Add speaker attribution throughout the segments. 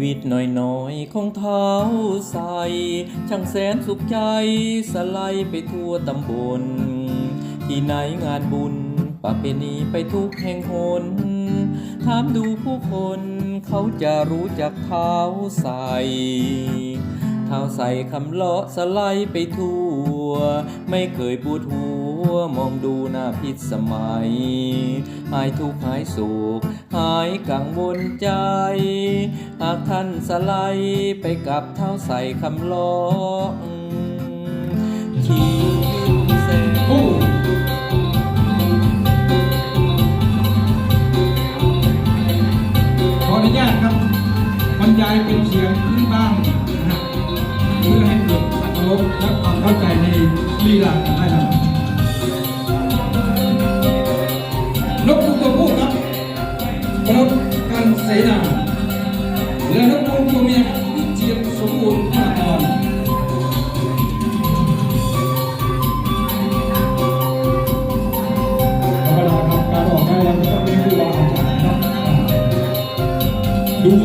Speaker 1: วิตน้อยๆ ของเท้าใส ช่างแสนสุขใจสไลด์ไปทั่วตำบล ที่ไหนงานบุญประเพณีไปทุกแห่งหนถามดูผู้คนเขาจะรู้จักเท้าใสเท้าใสคำเลาะสไลไปทั่ว ไม่เคยปวดหัวมองดูหน้าพิษสมัย หายทุกข์หายโศกหายกังวลใจากท่านสไลด์ไปกับเท้าใสคำลาะชีวิตแสน
Speaker 2: โอ้ขออนุญาตครับบรรยายเป็นเสียงพื้นบ้านนะฮะเพื่อให้เกิดอัตลบและความเข้าใจในลีลาการได้ครับ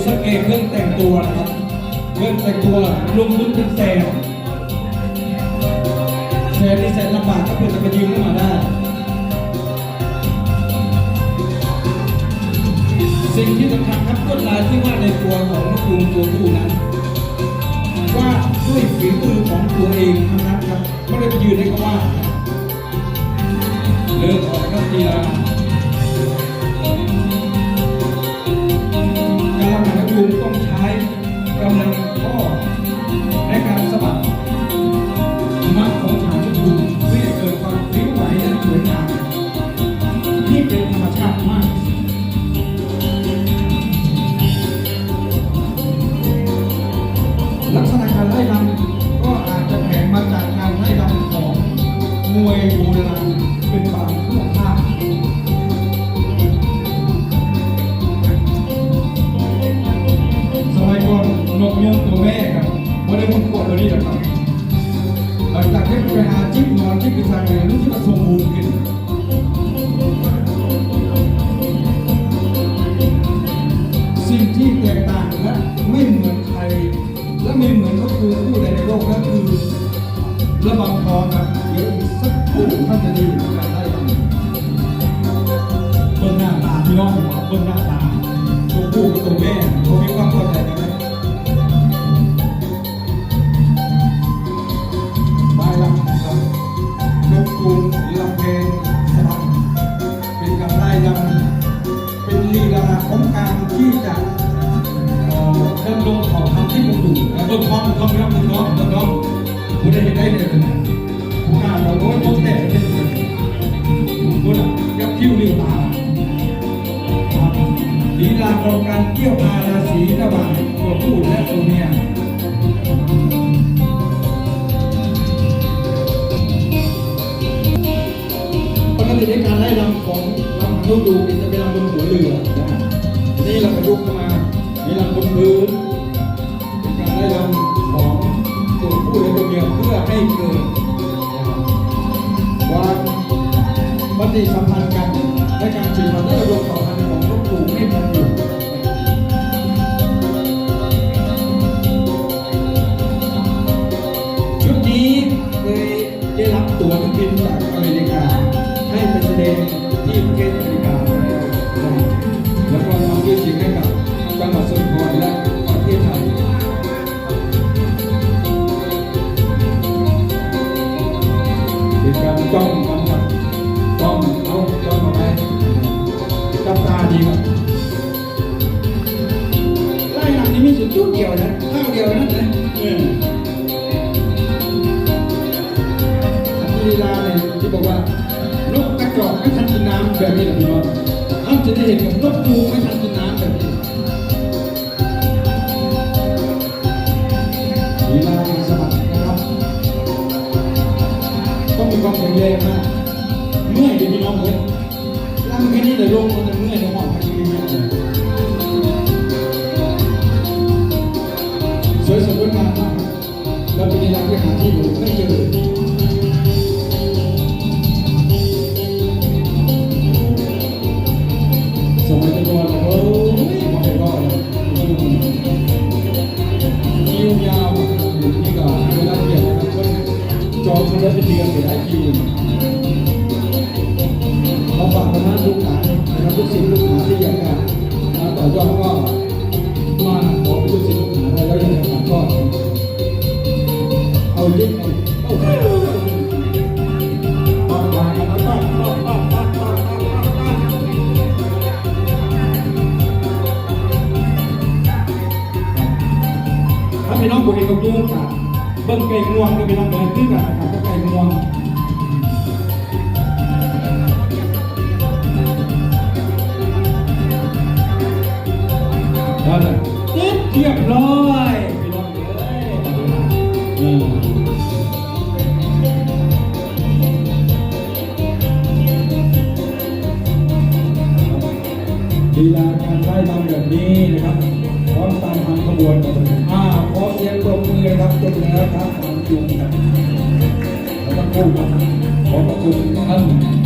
Speaker 2: ดูสังเกตเครื่องแต่งตัวนะครับเครื่องแต่งตัวลงทุนเป็นแสนแสนนี่แสนลำบากก็เพื่อจะไปยืมเข้ามาได้ สิ่งที่สำคัญครับลวดลายที่วาดในตัวของนกยูงตัวผู้นั้นวาดด้วยฝีมือของตัวเองนะครับไม่ได้ไปยืนให้เขาวาดเลิกออกนักกีฬา กำ นนกยูงตัวแม่ครับไม่ได้พุ่งขวดตัวนี้หรอกครับหลังจากที่ไปหาจิ๊บนอนจิ๊บไปทางเลยรู้สึกว่าสมบูรณ์ขึ้นสิ่งที่แตกต่างและไม่เหมือนใคร และไม่เหมือนก็คือผู้ใดในโลกนั่นคือระบำทอครับเดี๋ยวอีกสักครู่ท่านจะได้ยินการได้ยินเบิ้งหน้าตาพี่น้องบเบิ้งหน้าตา พร้อมพร้อมพร้อมพร้อมพร้อมพร้อมผู้ใดได้เลยนะผู้กล้าเราโน้ตโน้ตแต่เป็นผู้น่ะยับคิ้วเรียวตาลีลาของการเกี่ยวพาราศีระหว่างตัวผู้และตัวเมียปกติในการไล่ลำของลำลูกดูจะเป็นลำบนหัวเรือนะนี่เราประยุกมามีลำบนพื้น ฏิสัมพันธ์กันในการสื่อสารและระบบต่อพันของลูกปู่ให้มันอยู่ชุดนี้เคยได้รับตั๋วเครื่องบินจากอเมริกา ให้ไปแสดงที่ประเทศอเมริกาแล้วนะแล้วก็นำชื่อเสียงให้กับจังหวัดสกลนครและประเทศไทยเป็นการจ้องกับจ้อง ชุดเดียวนะข้าวเดียวนั่นนะเออลีลาเนี่ยที่บอกว่านกกระจอกไม่ทันกินน้ำแบบนี้หละพี่น้องท่านจะได้เห็นกับนกยูไม่ทันกินน้ำแบบนี้ลีลาสมัครนะครับต้องมีความแข็งแรงมากเมื่อยเดี๋ยวพี่น้องเลยร่างแค่นี้เลยลงมันจะเมื่อยในห้องพักที่นี่ เวลาไปหาที่อื่นไม่เจอสมัยก่อนโอ้ยสมัยก่อนคิวยาวนี่ก็เวลาเปลี่ยนนะครับคนจองคนละเป็นเดือนหรือหลายคิเราฝากประธานลูกหลานนะครับลูกศิษย์ลูกหาที่อยากจะต่อยอดก็ องบุเห็นกับยุงค่ะเบิ้งไก่งวงก็พี่น้องเบิ้งขึ้นกับกับไก่งวงนั่นแหละติ๊บเรียบร้อยพี่น้องเอ้ยอืมลีลาการไล่ลำแบบนี้นะครับพร้อมตามทางขบวนอ่า ขอเสียงปรบมือครับจบแล้วครับของจุงครับแล้วก็คู่ครับขอบคุณท่าน